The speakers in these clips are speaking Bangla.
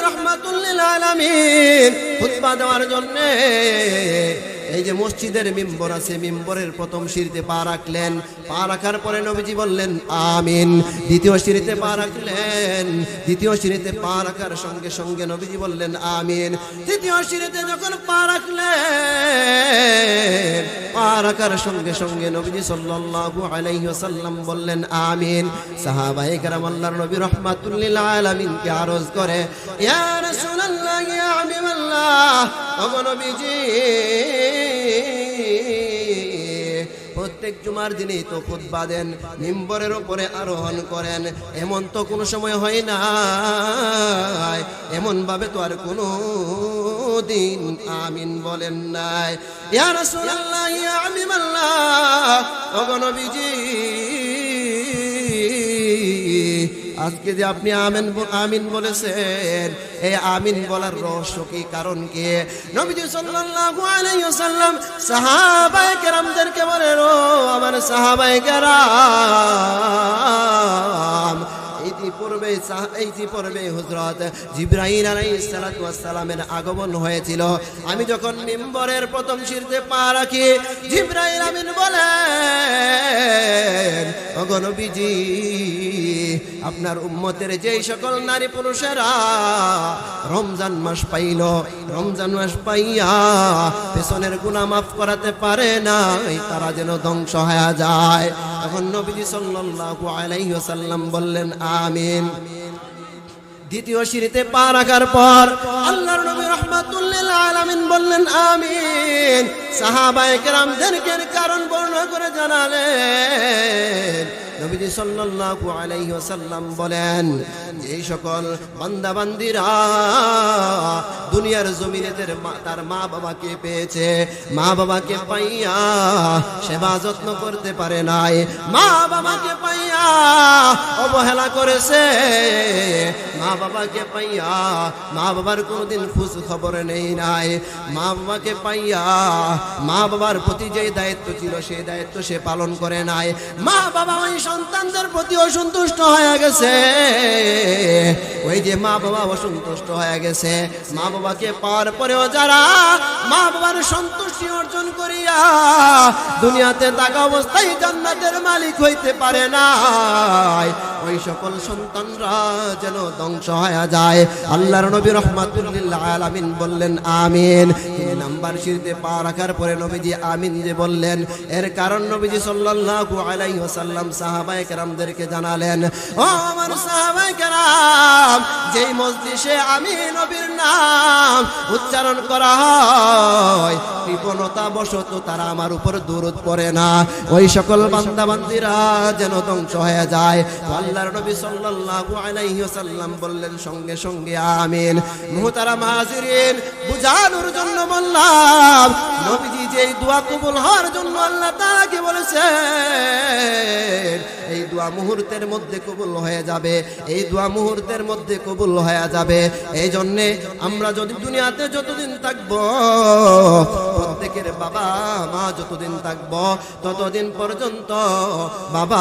রহমাতুল্লিল আলামিন খুতবা দেওয়ার জন্য এই যে মসজিদের মিম্বর আছে, মিম্বরের প্রথম সিঁড়িতে পা রাখলেন। পা রাখার পরে নবীজি বললেন, আমিন। দ্বিতীয় সিঁড়িতে পা রাখলেন। দ্বিতীয় সিঁড়িতে পা রাখার সঙ্গে সঙ্গে নবীজি বললেন, আমিন। তৃতীয় সিঁড়িতে যখন পা রাখলেন, পা রাখার সঙ্গে সঙ্গে নবীজি সাল্লাল্লাহু আলাইহি ওয়াসাল্লাম বললেন, আমিন। সাহাবায়ে কেরাম আল্লাহর নবী রাহমাতুল্লিল আলামিনকে আরজ করে, ইয়া রাসূলুল্লাহ, ইয়া হাবিবাল্লাহ। ওগো নবীজি প্রত্যেক জুমার দিনেই তো খুতবা দেন, মিম্বরের উপরে আরোহণ করেন। এমন তো কোনো সময় হয় না এমন ভাবে তো আর কোনো দিন আমিন বলেন নাই। ইয়া রাসূলুল্লাহ, ইয়া হাবিবাল্লাহ ওগো নবীজি আজকে যে আপনি আমিন আমিন বলেছেন, এই আমিন বলার রহস্য কি কারণ কি? নবীজি সাল্লাল্লাহু আলাইহি ওয়াসাল্লাম সাহাবায়ে কেরামদেরকে বলেন, ও আমার সাহাবায়ে কেরাম সালাতু ওয়াস সালামের আগমন হয়েছিল। আমি যখন মিম্বরের প্রথম সিঁড়িতে পা রাখি জিবরাইল আমিন বলেন, ওগো নবীজি, আপনার উম্মতের যেই সকল নারী পুরুষেরা রমজান মাস পাইল, রমজান মাস পাইয়া পেছনের গুনাহ মাফ করাতে পারে না তারা যেন ধ্বংস হয়ে যায়। তখন নবীজি সাল্লাল্লাহু আলাইহি ওয়াসাল্লাম বললেন আমিন। দ্বিতীয় সিঁড়িতে পা রাখার পর আল্লাহর নবী রহমাতুল্লিল আলামিন বললেন, আমিন। সাহাবায়ে কেরামদেরকে কারণ বর্ণনা করে জানালেন নবীজি সাল্লাল্লাহু আলাইহি ওয়াসাল্লাম বলেন, এই সকল বান্দা বান্দিরা দুনিয়ার জমিনেদের মা- তার মা বাবাকে পেয়েছে। মা বাবাকে পাইয়া সেবা যত্ন করতে পারে নাই। মা বাবাকে পাইয়া অবহেলা করেছে। মা বাবাকে পাইয়া মা বাবার কোনোদিন খোঁজ খবর নেই নাই। মা বাবাকে পাইয়া মা বাবার প্রতি যে দায়িত্ব ছিল, সেই দায়িত্ব সে পালন করে নাই। মা বাবা ওই সন্তানদের প্রতি অসন্তুষ্ট হয়ে গেছে। ওই যে মা বাবা অসন্তুষ্ট হয়ে গেছে। মা বাবাকে পাওয়ার পরেও যারা মা বাবার সন্তুষ্টি অর্জন করিয়া দুনিয়াতে থাকা অবস্থায় জান্নাতের মালিক হইতে পারে না ওই সকল সন্তানরা যেন ধ্বংস হয়ে যায়। আল্লাহর নবী রহমাতুল্লিল্লাহ আলামিন বললেন, আমিন। তিন নাম্বার সিঁড়িতে পা রাখার পরে নবীজি আমিন যে বললেন, এর কারণ নবীজি সাল্লাল্লাহু আলাইহি ওয়াসাল্লাম সাহাবায়ে কেরামদেরকে জানালেন, ও আমার সাহাবায়ে কেরাম, যেই মজলিসে আমি নবীর নাম উচ্চারণ করা হয় কৃপণতা বশত তারা আমার উপর দূরত পড়ে না। ওই সকল বান্দা বান্দিরা যেন ধ্বংস হয়ে যায়। আল্লাহর নবী সাল্লাল্লাহু আলাইহি ওয়াসাল্লাম বললেন, সঙ্গে সঙ্গে, আমিন। মুহতারাম হাজিরিন, বুঝানোর জন্য বললাম, নবীজি যেই দোয়া কবুল হওয়ার জন্য আল্লাহ তাআলাকে বলেছেন এই দোয়া মুহূর্তের মধ্যে কবুল হয়ে যাবে, এই দোয়া মুহূর্তের মধ্যে কবুল হয়ে যাবে। এই জন্যে আমরা যদি দুনিয়াতে যতদিন থাকব, প্রত্যেকের বাবা মা যতদিন থাকব, ততদিন পর্যন্ত বাবা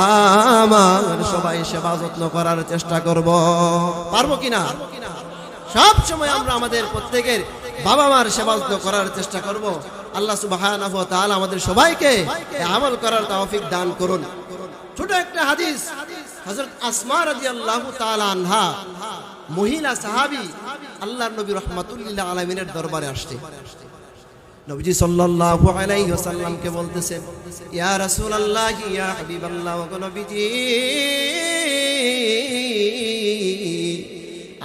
মার সবাই সেবা যত্ন করার চেষ্টা করব। পারব কিনা সব সময় আমরা আমাদের প্রত্যেকের বাবা মার সেবা যত্ন করার চেষ্টা করব। আল্লাহ ওয়া আমাদের সবাইকে আমল করার তৌফিক দান করুন। ছোট একটা হাদিস, হযরত আসমা রাদিয়াল্লাহু আল্লাহ আনহা, মহিলা সাহাবী, আল্লাহর নবী রাহমাতুল্লাহ আলামিনের দরবারে আসছে। নবীজি সাল্লাল্লাহু আলাইহি ওয়াসাল্লামকে বলতেছেন, ইয়া রাসূলুল্লাহ, ইয়া হাবিবাল্লাহ, ওগো নবীজি,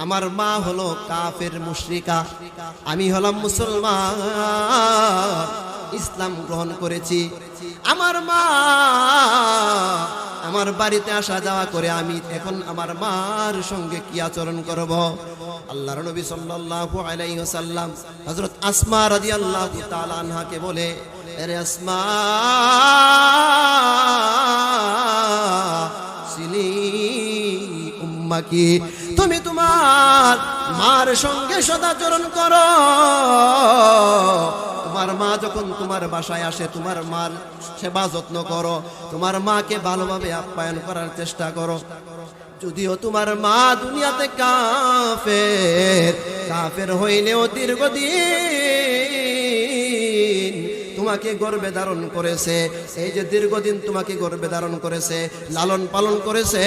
আমার মা হলো কাফের মুশরিকা, আমি হলাম মুসলমান, ইসলাম গ্রহণ করেছি। আমার মা আমার বাড়িতে আসা যাওয়া করে আমি এখন আমার মার সঙ্গে কি আচরণ করব? আল্লাহর নবী সাল্লাল্লাহু আলাইহি ওয়াসাল্লাম হযরত আসমা রাদিয়াল্লাহু তাআলা আনহাকে বলে আরে আসমা, সিলি উম্মাকি তুমি তোমার মার সঙ্গে সদাচরণ করো। তোমার মা যখন তোমার বাসায় আসে, তোমার মার সেবা যত্ন করো, তোমার মাকে ভালোভাবে আপ্যায়ন করার চেষ্টা করো। যদিও তোমার মা দুনিয়াতে কাফের কাফের হইলেও দীর্ঘদিন তোমাকে গর্বে ধারণ করেছে। এই যে দীর্ঘদিন তোমাকে গর্বে ধারণ করেছে, লালন পালন করেছে,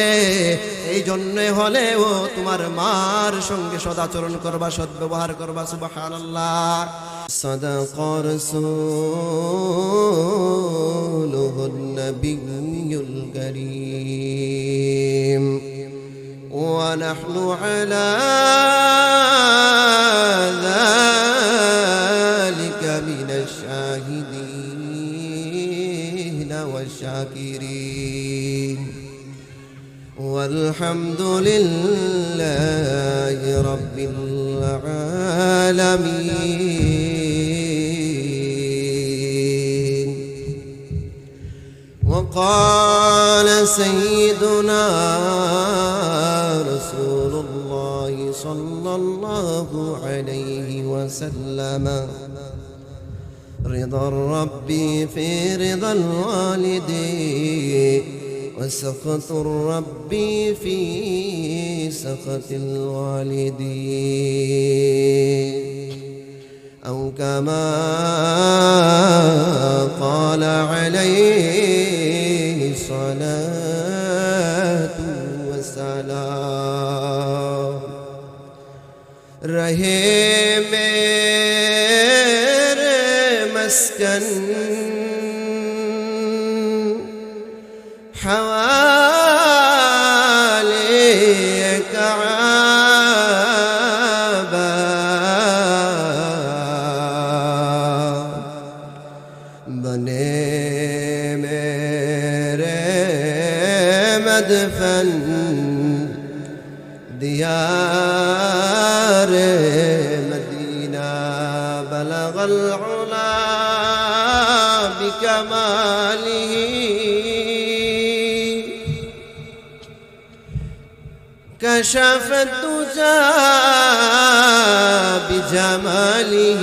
এই জন্যে হলেও তোমার মার সঙ্গে সদাচরণ করবা, সদ্ব্যবহার করবা, সুবহানাল্লাহ। صدق رسوله النبي الكريم. ونحن على ذلك من الشاهدين والشاكرين. والحمد لله رب العالمين. وقال سيدنا رسول الله صلى الله عليه وسلم رضا الرب في رضا الوالدين وسخط الرب في سخط الوالدين أو كما قال عليه الصلاة والسلام وسلام مسكن مدفن دیار مدینہ بلغ العلا بكماله. كشف الدجى بجماله.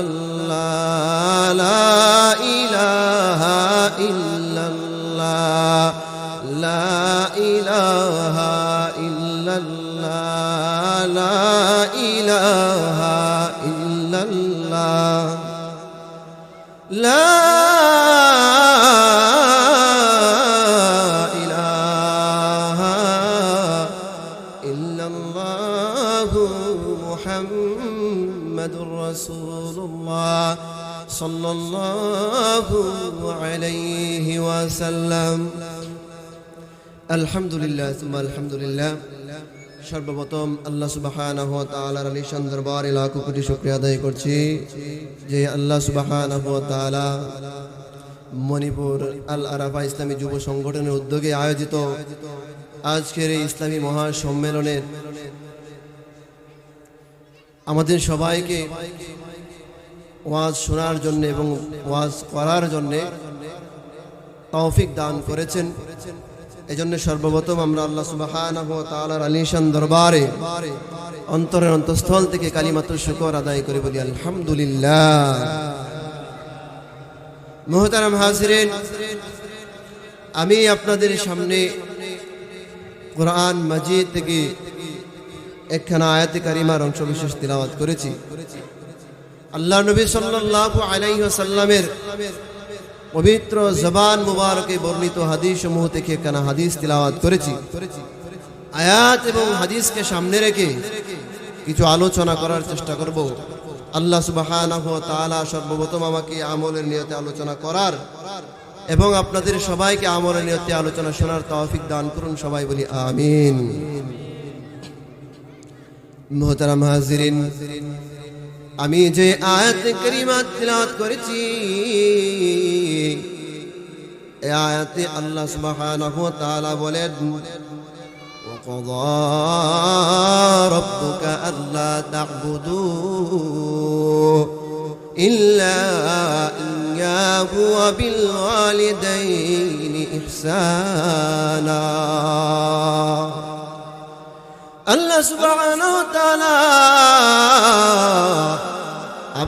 الله. لا إله إلا صلى الله عليه وسلم আলহামদুলিল্লাহ সুম্মা আলহামদুলিল্লাহ সর্বপ্রথম আল্লাহ সুবহানাহু ওয়া তাআলার আলিশান দরবারে লাখো কোটি শুকরিয়া আদায় করছি যে আল্লাহ সুবহানাহু ওয়া তাআলা মণিপুর আল আরাফা ইসলামী যুব সংগঠনের উদ্যোগে আয়োজিত আজকের এই ইসলামী মহাসম্মেলনের আমাদের সবাইকে ওয়াজ শোনার জন্য এবং ওয়াজ করার জন্যে তৌফিক দান করেছেন। এজন্য সর্বপ্রথম আমরা আল্লাহ তাআলার আলিশান দরবারে অন্তরের অন্তঃস্থল থেকে কালিমাতুর শুকর আদায় করে বলি, আলহামদুলিল্লাহ। মোহতারাম হাজিরিন, আমি আপনাদের সামনে কোরআন মাজিদ থেকে একখানা আয়াতে কারিমার অংশ বিশেষ তিলাওয়াত করেছি। আল্লাহ নবী সাল্লাল্লাহু আলাইহি ওয়াসাল্লামের পবিত্র জবান মুবারকে বর্ণিত হাদিস সমূহ থেকে একখানা হাদিস তিলাওয়াত করেছি। আয়াত এবং হাদিসকে সামনে রেখে কিছু আলোচনা করার চেষ্টা করব। আল্লাহ তাআলা সর্বপ্রথম আমাকে আমলের নিয়তে আলোচনা করার এবং আপনাদের সবাইকে আমলের নিয়তে আলোচনা শোনার তৌফিক দান করুন, সবাই বলি আমিন। মোহতারাম হাজিরিন আমি যে আয়াত করিমা তিলাওয়াত করেছি এ আয়াতে আল্লাহ সুবহানাহু ওয়া তাআলা বলেন وقضى ربك ألا تعبدوا إلا إياه وبالوالدين إحسانا আল্লাহ সুবহানাহু ওয়া তাআলা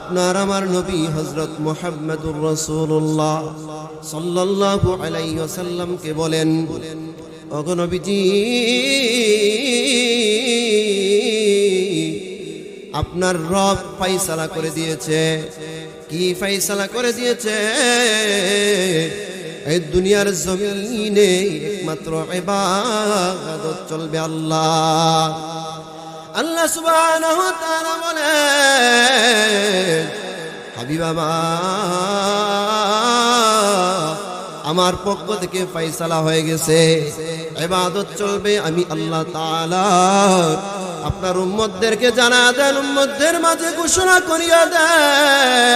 আপনার আমার নবী হযরত মুহাম্মদুর রাসূলুল্লাহ সাল্লাল্লাহু আলাইহি ওয়াসাল্লামকে বলেন, ওগো নবীজি, আপনার রব ফাইসালা করে দিয়েছে। কি ফাইসালা করে দিয়েছে? এই দুনিয়ার জমিনে একমাত্র ইবাদত চলবে আল্লাহ। আল্লাহ সুবহানাহু তাআলা বলে হাবিবাবা আমার পক্ষ থেকে ফয়সালা হয়ে গেছে, ইবাদত চলবে, আমি আল্লাহ তাআলা আপনার উম্মতদেরকে জানা দেন, উম্মতদের মাঝে ঘোষণা করিয়া দেন।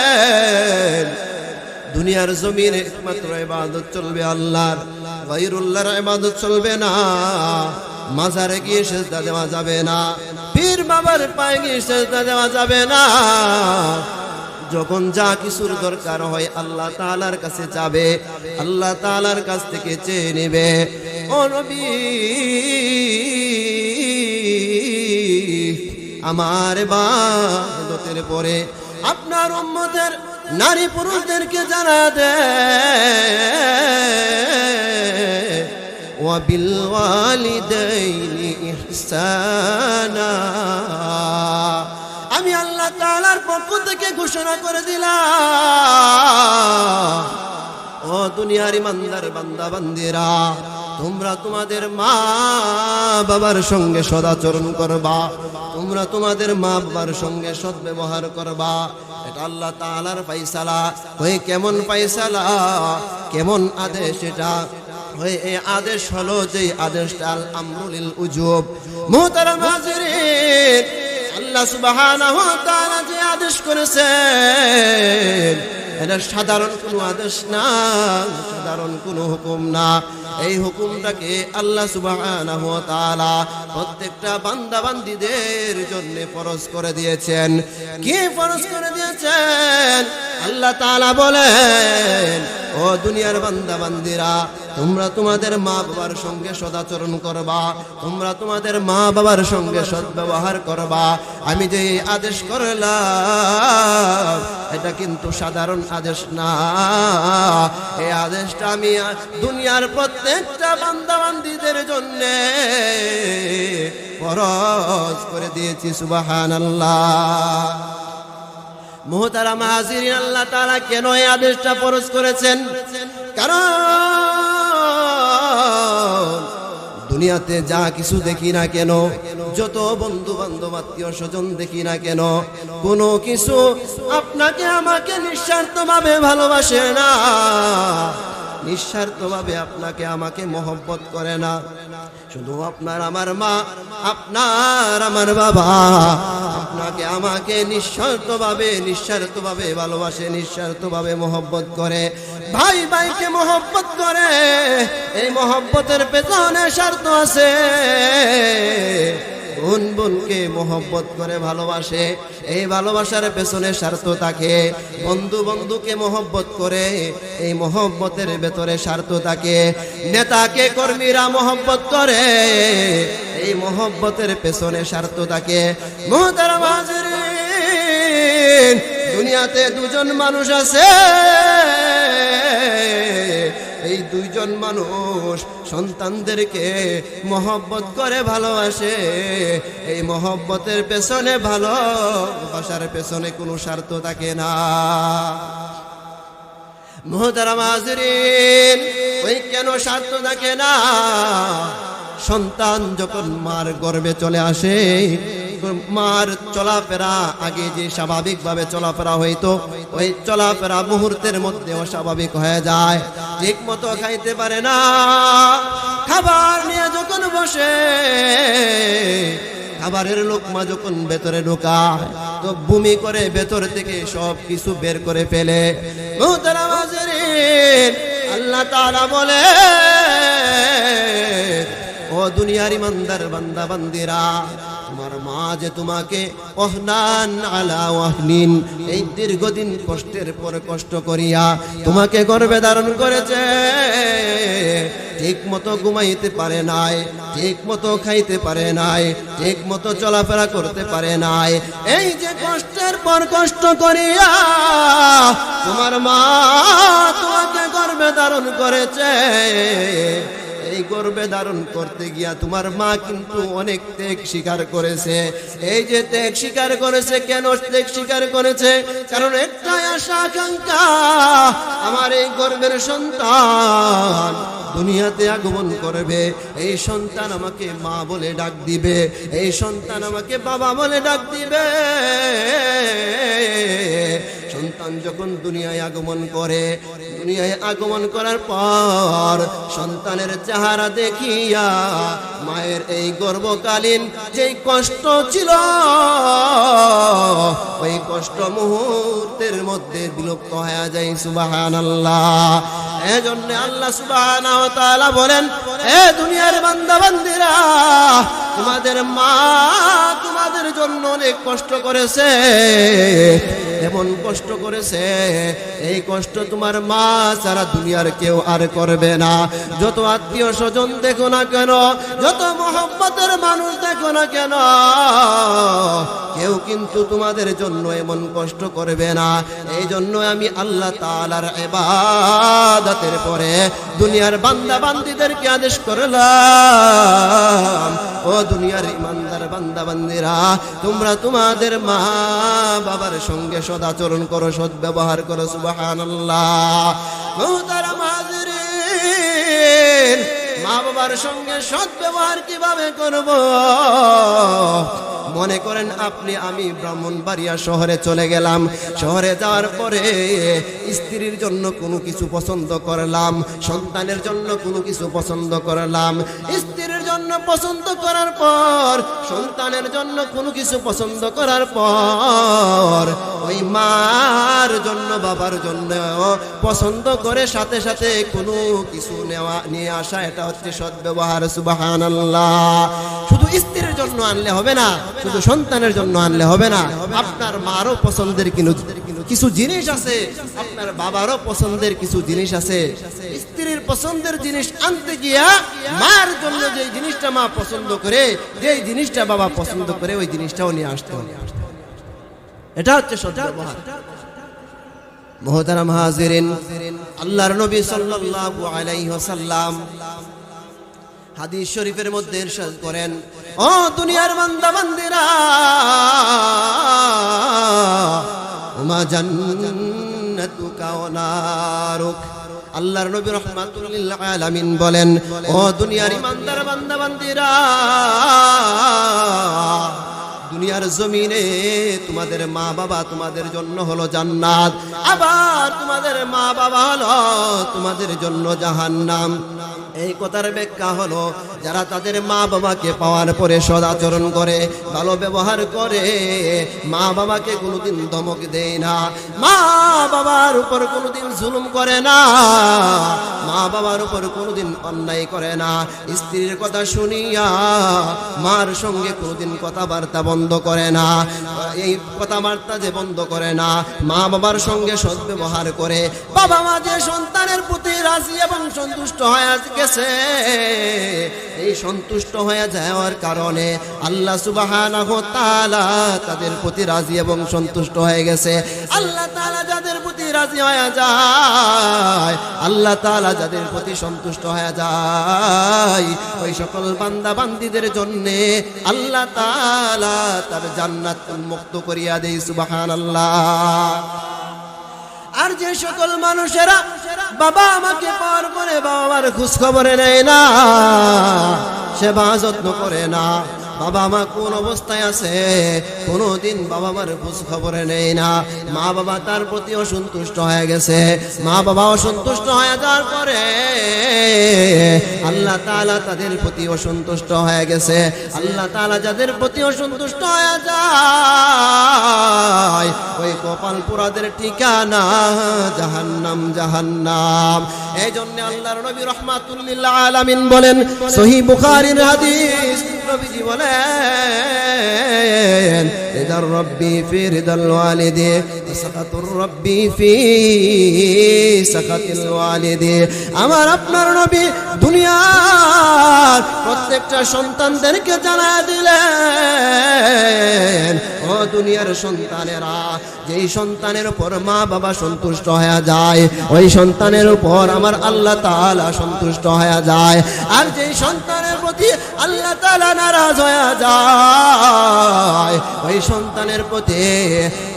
দুনিয়ার জমিনে একমাত্র ইবাদত চলবে আল্লাহর, গায়রুল্লাহর ইবাদত চলবে না, মাজারে গিয়ে সেজদা দেওয়া যাবে না। পীর বাবার পায়ে গিয়ে সেজদা দেওয়া যাবে না। যখন যা কিছুর দরকার হয় আল্লাহ তাআলার কাছে যাবে, আল্লাহ তাআলার কাছ থেকে চেয়ে নেবে। ও নবী, আমার বাদতের পরে আপনার উম্মতের নারী পুরুষদেরকে জানা দে وبالوالدين إحسانا আমি আল্লাহ তাআলার পক্ষ থেকে ঘোষণা করে দিলাম ও দুনিয়ার ইমানদার বান্দা বান্দিরা তোমরা তোমাদের মা বাবার সঙ্গে সদাচরণ করবা তোমরা তোমাদের মা বাবার সঙ্গে সৎ ব্যবহার করবা এটা আল্লাহ তাআলার ফাইসালা ওই কেমন ফাইসালা কেমন আদেশ এটা এই আদেশ হলো যে আদেশটা আল আমরুলিল উজুব। মোহতারাম হাজিরিন আল্লাহ সুবহানাহু ওয়া তাআলা যে আদেশ করেছেন, এটা সাধারণ কোনো আদেশ না, সাধারণ কোনো হুকুম না। এই হুকুমটাকে আল্লাহ ওয়া প্রত্যেকটা বান্দা বান্দীদের জন্য ফরজ করে দিয়েছেন। কি ফরজ করে দিয়েছেন? আল্লাহ তালা বলেন, ও দুনিয়ার বান্দা বান্দিরা তোমরা তোমাদের মা বাবার সঙ্গে সদাচরণ করবা, তোমরা তোমাদের মা বাবার সঙ্গে সদ্ব্যবহার করবা। আমি যে আদেশ করলাম, এটা কিন্তু সাধারণ আদেশ না। এই আদেশটা আমি দুনিয়ার প্রত্যেকটা বান্দাবান্দিদের জন্য ফরজ করে দিয়েছি সুবাহান আল্লাহ মোহতারা মাহাজির আল্লাহ তারা কেন এই আদেশটা ফরজ করেছেন? কারণ দুনিয়াতে যা কিছু দেখি না কেন যত বন্ধু বান্ধব আত্মীয় স্বজন দেখি না কেন, কোনো কিছু আপনাকে আমাকে নিঃস্বার্থভাবে ভালোবাসে না। নিঃস্বার্থভাবে আপনাকে আমাকে মহব্বত করে না। শুধু আপনার আমার মা, আপনার আমার বাবা, আপনাকে আমাকে নিঃস্বার্থভাবে নিঃস্বার্থভাবে ভালোবাসে, নিঃস্বার্থভাবে মহব্বত করে। ভাই ভাইকে মহব্বত করে। এই মহব্বতের পেছনে স্বার্থ আছে। বোন বোনকে মোহব্বত করে ভালোবাসে। এই ভালোবাসার পেছনে স্বার্থ থাকে। বন্ধু বন্ধুকে মোহব্বত করে। এই মোহব্বতের ভেতরে স্বার্থ থাকে। নেতাকে, কর্মীরা মোহব্বত করে। এই মোহব্বতের পেছনে স্বার্থ থাকে। দুনিয়াতে দুজন মানুষ আছে। এই দুইজন মানুষ সন্তানদেরকে মহব্বত করে ভালোবাসে। এই মহব্বতের পেছনে ভালোবাসার পেছনে কোনো স্বার্থ থাকে না। ওই কেন স্বার্থ থাকে না? সন্তান যখন মার গর্বে চলে আসে মার চলাফেরা আগে যে স্বাভাবিকভাবে চলাফেরা হইতো, ওই চলাফেরা মুহূর্তের মধ্যে অস্বাভাবিক হয়ে যায়। ঠিক মতো খাইতে পারে না। খাবার নিয়ে যখন বসে, খাবারের লোকমা যখন ভেতরে ঢোকায়, তো বমি করে ভেতর থেকে সব কিছু বের করে ফেলে। আল্লাহ তাআলা বলে, ও দুনিয়ার ইমানদার বান্দা, বান্দিরা তোমার মা যে তোমাকে অহনান আলা ওয়াহনিন, এই দীর্ঘদিন কষ্টের পর কষ্ট করিয়া তোমাকে গর্বে ধারণ করেছে। ঠিক মতো ঘুমাইতে পারে নাই ঠিক মতো খাইতে পারে নাই ঠিক মতো চলাফেরা করতে পারে নাই। এই যে কষ্টের পর কষ্ট করিয়া তোমার মা তোমাকে গর্বে ধারণ করেছে। এই গর্বে ধারণ করতে গিয়া তোমার মা কিন্তু অনেক ত্যাগ স্বীকার করেছে। এই যে ত্যাগ স্বীকার করেছে, কেন ত্যাগ স্বীকার করেছে? কারণ একটাই আশা, আকাঙ্ক্ষা, আমার এই গর্বের সন্তান দুনিয়াতে আগমন করবে। এই সন্তান আমাকে মা বলে ডাক দিবে, এই সন্তান আমাকে বাবা বলে ডাক দিবে। সন্তান যখন দুনিয়ায় আগমন করে, দুনিয়ায় আগমন করার পর সন্তানের চেহারা দেখিয়া মায়ের এই গর্বকালীন যেই কষ্ট ছিল, ওই কষ্ট মুহূর্তের মধ্যে বিলুপ্ত হয়ে যায় সুবাহান আল্লাহ এজন্য আল্লাহ সুবাহান বলেন, এ দুনিয়ার বান্দা বান্দিরা তোমাদের মা তোমাদের জন্য অনেক কষ্ট করেছে। এমন কষ্ট করেছে, এই কষ্ট তোমার মা সারা দুনিয়ার কেউ আর করবে না। যত আত্মীয় স্বজন দেখো না কেন, যত মোহাম্মতের মানুষ দেখো না কেন, কেউ কিন্তু তোমাদের জন্য এমন কষ্ট করবে না। এই জন্য আমি আল্লাহ তালার এবাদাতের পরে দুনিয়ার বান্দা বান্দিদেরকে আদেশ করলাম, ও দুনিয়ার ইমানদার বান্দা বান্দিরা তোমরা তোমাদের মা বাবার সঙ্গে সদাচরণ করো। সদ ব্যবহার করো, সুবহানাল্লাহ। মা বাবার সঙ্গে সৎ ব্যবহার কীভাবে করব? মনে করেন আপনি, আমি ব্রাহ্মণবাড়িয়া শহরে চলে গেলাম। শহরে যাওয়ার পরে স্ত্রীর জন্য কোনো কিছু পছন্দ করলাম, সন্তানের জন্য কোনো কিছু পছন্দ করলাম। স্ত্রীর জন্য পছন্দ করার পর সন্তানের জন্য কোনো কিছু পছন্দ করার পর, ওই মার জন্য, বাবার জন্য পছন্দ করে সাথে সাথে কোনো কিছু নেওয়া, নিয়ে আসা, এটা হচ্ছে সদ্ব্যবহার সুবাহান আল্লাহ শুধু স্ত্রীর জন্য আনলে হবে না, শুধু সন্তানের জন্য আনলে হবে না, আপনার মারও পছন্দের কিনু কিছু জিনিস আছে আপনার বাবারও পছন্দের কিছু জিনিস আছে। স্ত্রীর পছন্দের জিনিস আনতে গিয়া মার জন্য যে জিনিসটা মা পছন্দ করে যে জিনিসটা বাবা পছন্দ করে, ওই জিনিসটাও নিয়ে আসতে। এটা হচ্ছে সদ্ব্যবহার মোহতারাম আল্লাহর নবী সাল্লাল্লাহু আলাইহি ওয়াসাল্লাম হাদিস শরীফের মধ্যে ইরশাদ করেন, ও দুনিয়ার বান্দা বান্দিরা ওমা জান্নাতুকা আল্লাহর নবী রহমাতুল লিল আলামিন বলেন, ও দুনিয়ার ইমানদার বান্দা বান্দিরা, দুনিয়ার জমিনে তোমাদের মা বাবা তোমাদের জন্য হলো জান্নাত, আবার তোমাদের মা বাবা হলো তোমাদের জন্য জাহান্নাম। এই কথার ব্যাখ্যা হলো, যারা তাদের মা বাবাকে পাওয়ার পরে সদাচরণ করে, ভালো ব্যবহার করে মা বাবাকে কোনোদিন ধমক দেয় না। মা বাবার উপর কোনোদিন জুলুম করে না। মা বাবার উপর কোনোদিন অন্যায় করে না। স্ত্রীর কথা শুনিয়া মার সঙ্গে কোনোদিন কথাবার্তা বন্ধ করে না। এই কথাবার্তা যে বন্ধ করে না মা বাবার সঙ্গে সদ্ব্যবহার করে বাবা মা যে সন্তানের প্রতি রাজি এবং সন্তুষ্ট হয়ে গেছে। এই সন্তুষ্ট হয়ে যাওয়ার কারণে আল্লাহ তাআলা তাদের প্রতি রাজি এবং সন্তুষ্ট হয়ে গেছে। আল্লাহ তালা যাদের প্রতি রাজি হয়ে যায়, আল্লাহ তাআলা যাদের প্রতি সন্তুষ্ট হয়ে যায়, ওই সকল বান্দা বান্দিদের জন্য আল্লাহ তালা তার জান্নাত মুক্ত করিয়া দেয়, সুবহানাল্লাহ। আর যে সকল মানুষেরা বাবা আমাকে পরে বাবা আমার খোঁজ খবরে নেয় না সেবা যত্ন করে না। বাবা মা কোন অবস্থায় আছে, কোনোদিন বাবা মার খোঁজ খবরে নেই না। মা বাবা তার প্রতি অসন্তুষ্ট হয়ে গেছে। মা বাবা অসন্তুষ্ট হয়ে যাওয়ার পরে আল্লাহ তালা তাদের প্রতি অসন্তুষ্ট হয়ে গেছে। আল্লাহ তালা যাদের প্রতি অসন্তুষ্ট হয়ে যায় ওই কপাল পুরাদের ঠিকানা, জাহান্নাম জাহান্নাম। এই জন্য আল্লাহর নবী রহমাতুল্লিল্লাহ আলামিন বলেন সহি বুখারীর হাদিস, নবীজি বলেন রিদার রব্বি ফি রিদাল ওয়ালিদি সাকাতুর রব্বি ফি সাকাতিল ওয়ালিদি আমার আপনার নবী দুনিয়ার প্রত্যেকটা সন্তানদেরকে জানা দিলেন, ও দুনিয়ার সন্তানেরা, যেই সন্তানের উপর মা বাবা সন্তুষ্ট হয়ে যায়, ওই সন্তানের উপর আমার আল্লাহ তাআলা সন্তুষ্ট হয়ে যায়। আর যেই সন্তানের প্রতি আল্লাহ তাআলা নারাজ হয়ে যায় ওই সন্তানের প্রতি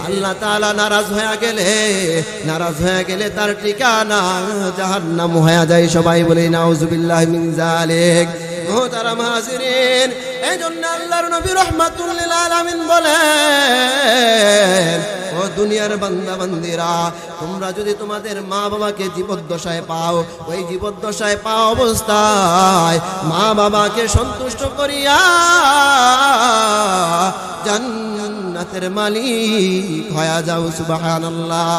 আল্লাহ তালা নারাজ হয়ে গেলে, নারাজ হয়ে গেলে তার ঠিকানা নাম হয়ে যায়। সবাই বলে নাউজুবিল্লাহ মিনজালেক ও এই জন্য আল্লাহর নবী রহমাতুল্লিল আলামিন বলেন দুনিয়ার বান্দা বান্দিরা তোমরা যদি তোমাদের মা বাবাকে জীবদ্দশায় পাও, ওই জীবদ্দশায় পাও অবস্থায় মা বাবাকে সন্তুষ্ট করিয়া জান্নাতের মালিক হয়ে যাও, সুবহানাল্লাহ।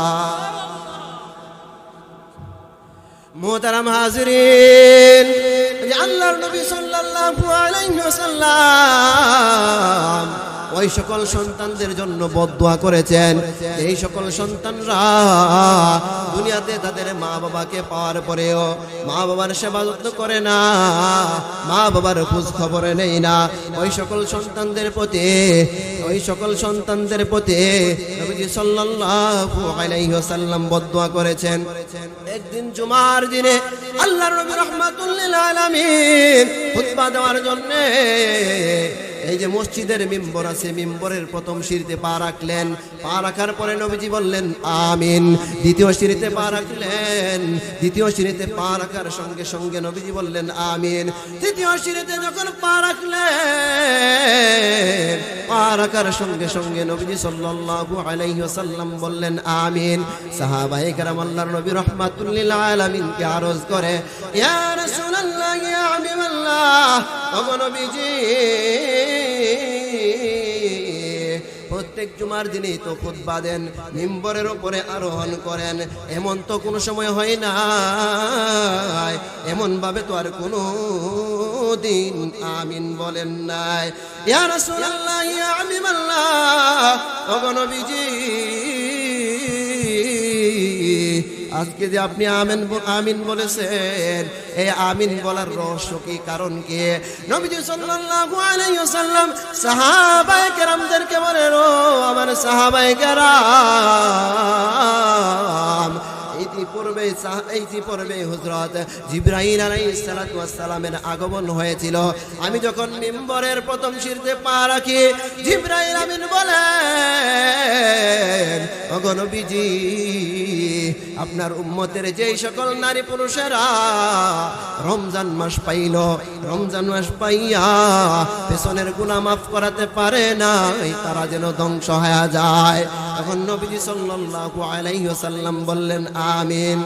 মোহতারাম হাজরিন আল্লাহর নবী সাল্লাল্লাহু আলাইহি ওয়াসাল্লাম ওই সকল সন্তানদের জন্য বদদোয়া করেছেন। এই সকল সন্তানরা দুনিয়াতে তাদের মা বাবাকে পাওয়ার পরেও মা বাবার সেবা যত্ন করে না, মা বাবার খোঁজ খবরে নেই না। ওই সকল সন্তানদের প্রতি, ওই সকল সন্তানদের প্রতি নবীজি সাল্লাল্লাহু বদদোয়া করেছেন। একদিন জুমার দিনে আল্লাহর নবী রাহমাতুল্লিল আলামিন খুতবা দেওয়ার জন্য এই যে মসজিদের মিম্বর আছে, মিম্বরের প্রথম সিঁড়িতে পা রাখলেন। পা রাখার পরে নবীজি বললেন, আমিন। দ্বিতীয় সিঁড়িতে পা রাখলেন। দ্বিতীয় সিঁড়িতে পা রাখার সঙ্গে সঙ্গে নবীজি বললেন, আমিন। তৃতীয় সিঁড়িতে যখন পা রাখলেন, পা রাখার সঙ্গে সঙ্গে নবীজি সাল্লাল্লাহু আলাইহি ওয়াসাল্লাম বললেন, আমিন। সাহাবায়ে কেরাম আল্লাহর নবী রাহমাতুল্লিল আলামিনকে আরজ করে, ইয়া রাসূলুল্লাহ, ইয়া হাবিবাল্লাহ। ওগো নবীজি প্রত্যেক জুমার দিনেই তো খুদ্া দেন, মিম্বরের ওপরে আরোহণ করেন। এমন তো কোনো সময় হয় না এমন ভাবে তো আর কোনো দিন আমিন বলেন নাই। ইয়া রাসূলুল্লাহ, ইয়া হাবিবাল্লাহ ওগো আজকে যে আপনি আমিন আমিন বলেছেন, এই আমিন বলার রহস্য কি, কারণ কি? নবীজি সাল্লাল্লাহু আলাইহি ওয়াসাল্লাম সাহাবায়ে কেরামদেরকে বলেন, ও আমার সাহাবায়ে কেরাম ইতিপূর্বে সাহ- ইতিপূর্বে হযরত জিবরাইল আলাইহিস সালাতু ওয়াস সালামের আগমন হয়েছিল। আমি যখন মিম্বরের প্রথম সিঁড়িতে পা রাখি জিবরাইল আমিন বলেন, ওগো নবীজি, আপনার উম্মতের যেই সকল নারী পুরুষেরা রমজান মাস পাইল, রমজান মাস পাইয়া পেছনের গুনাহ মাফ করাতে পারে না তারা যেন ধ্বংস হয়ে যায়। তখন নবীজি সাল্লাল্লাহু আলাইহি ওয়াসাল্লাম বললেন, আমিন।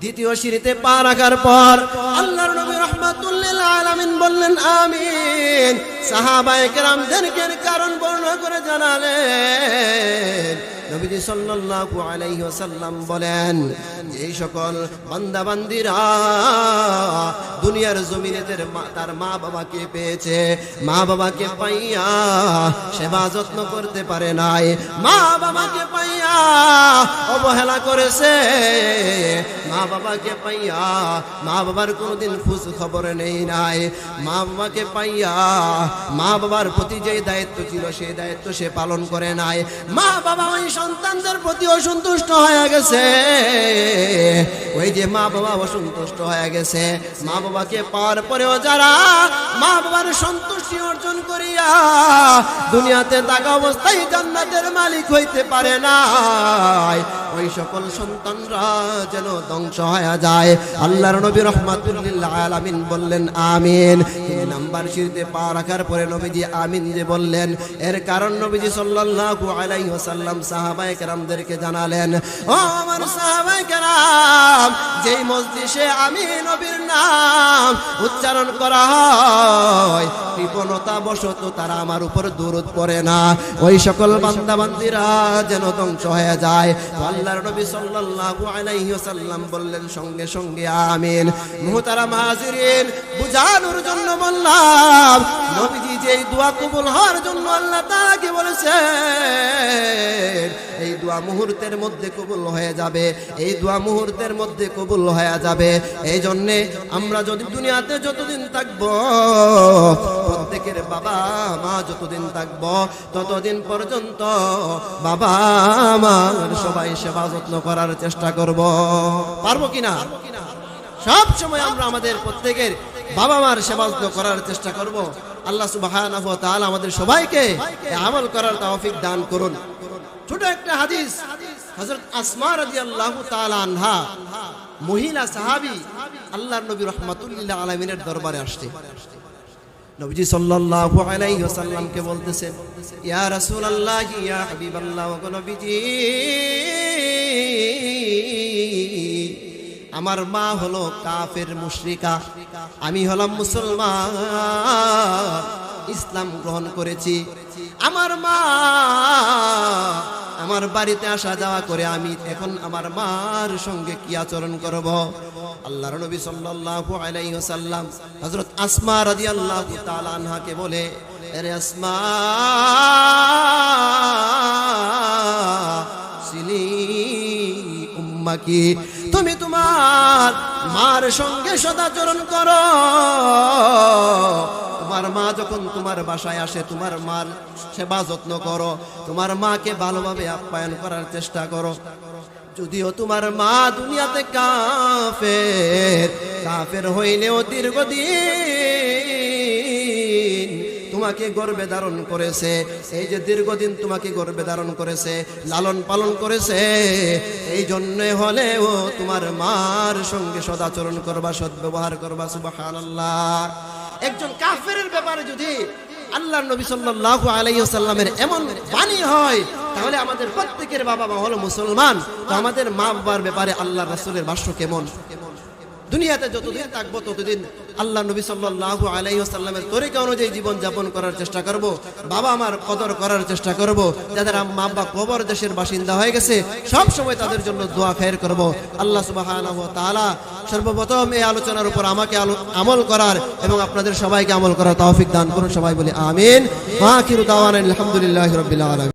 দ্বিতীয় সিঁড়িতে পা রাখার পর আল্লাহর নবী রহমাতুল্লিল আলামিন বললেন, আমিন। সাহাবায়ে কেরামদেরকে কারণ বর্ণনা করে জানালেন নবীজি সাল্লাল্লাহু আলাইহি ওয়াসাল্লাম বলেন, এই সকল বান্দা বান্দিরা দুনিয়ার জমিনে তার মা বাবাকে পেয়েছে। মা বাবাকে পাইয়া সেবা যত্ন করতে পারে নাই। মা বাবাকে পাইয়া অবহেলা করেছে। মা বাবাকে পাইয়া মা বাবার কোনোদিন খোঁজ খবর নেই নাই। মা বাবাকে পাইয়া মা বাবার প্রতি যে দায়িত্ব ছিল, সেই দায়িত্ব সে পালন করে নাই। মা বাবা ওই সন্তানদের প্রতি অসন্তুষ্ট হয়ে গেছে। ওই যে মা বাবা অসন্তুষ্ট হয়ে গেছে। মা বাবাকে পাওয়ার পরেও যারা মা বাবার সন্তুষ্টি অর্জন করিয়া দুনিয়াতে থাকা অবস্থায় জান্নাতের মালিক হইতে পারে না ওই সকল সন্তানরা যেন ধ্বংস হয়ে যায়। আল্লাহর নবী রহমাতুল্লিল্লাহ আলামিন বললেন, আমিন। তিন নাম্বার সিঁড়িতে পা রাখার পরে নবীজি আমিন যে বললেন, এর কারণ নবীজি সাল্লাল্লাহু আলাইহি ওয়াসাল্লাম সাহাবায়ে কেরামদেরকে জানালেন, ও আমার সাহাবায়ে কেরাম যেই মজলিসে আমি নবীর নাম উচ্চারণ করা হয়, কৃপণতা বশত তারা আমার উপর দূরত পড়ে না। ওই সকল বান্দা বান্দিরা যেন ধ্বংস হয়ে যায়। আল্লাহর নবী সাল্লাল্লাহু আলাইহি ওয়াসাল্লাম বললেন, সঙ্গে সঙ্গে, আমিন। মুহতারাম হাজিরিন, বুঝানোর জন্য বললাম নবীজি যেই দোয়া কবুল হওয়ার জন্য আল্লাহ তাআলাকে বলেছেন, এই দোয়া মুহূর্তের মধ্যে কবুল হয়ে যাবে, এই দোয়া মুহূর্তের মধ্যে কবুল হয়ে যাবে। এই জন্যে আমরা যদি দুনিয়াতে যতদিন থাকব, প্রত্যেকের বাবা মা যতদিন থাকব, ততদিন পর্যন্ত বাবা মার সবাই সেবা যত্ন করার চেষ্টা করব। পারব কিনা সব সময় আমরা আমাদের প্রত্যেকের বাবা মার সেবা করার চেষ্টা করব। আল্লাহ ওয়া আমাদের সবাইকে আমল করার তৌফিক দান করুন। ছোট একটা হাদিস তাআলা আনহা, মহিলা সাহাবী আল্লাহর নবী রাহমাতুল্লাহ আলামিনের দরবারে আসছে। সাল্লাল্লাহু বলতেছেন, ইয়া ইয়া নবীজি আমার মা হলো কাফের মুশরিকা, আমি হলাম মুসলমান। ইসলাম গ্রহণ করেছি। আমার মা, আমার বাড়িতে আসা যাওয়া করে আমি এখন আমার মার সঙ্গে কি আচরণ করব? আল্লাহর নবী সাল্লাল্লাহু আলাইহি ওয়াসাল্লাম হযরত আসমা রাদিয়াল্লাহু তাআলা আনহাকে বলে আরে আসমা, সিলি উম্মাকি তুমি তোমার মার সঙ্গে সদাচরণ করো। তোমার মা যখন তোমার বাসায় আসে, তোমার মার সেবা যত্ন করো। তোমার মাকে ভালোভাবে আপ্যায়ন করার চেষ্টা করো। যদিও তোমার মা দুনিয়াতে কাফের কাফের হইলেও দীর্ঘদিন তোমাকে গর্বে ধারণ করেছে। এই যে দীর্ঘদিন তোমাকে গর্বে ধারণ করেছে, লালন পালন করেছে, এই জন্য হলেও তোমার মার সঙ্গে সদাচরণ করবা, সদ্ব্যবহার করবা, সুবহানাল্লাহ। একজন কাফেরের ব্যাপারে যদি আল্লাহ নবী সাল্লাল্লাহু আলাইহি ওয়াসাল্লামের এমন বাণী হয়, তাহলে আমাদের প্রত্যেকের বাবা মা হলো মুসলমান। তো আমাদের মা বাবার ব্যাপারে আল্লাহ রাসূলের ভাষ্য কেমন? দুনিয়াতে যতদিন থাকব ততদিন আল্লাহ নবী সাল্লাল্লাহু আলাইহি ওয়াসাল্লামের তরিকা অনুযায়ী জীবন যাপন করার চেষ্টা করব, বাবা আমার কদর করার চেষ্টা করব, যাদের মা বাবা কবর দেশের বাসিন্দা হয়ে গেছে, সব সময় তাদের জন্য দোয়া খায়ের করব। আল্লাহ সুবহানাহু ওয়া তাআলা সর্বপ্রথম এই আলোচনার উপর আমাকে আমল করার এবং আপনাদের সবাইকে আমল করার তৌফিক দান করুন, সবাই বলি আমিন। আলহামদুলিল্লাহি রাব্বিল আলামিন।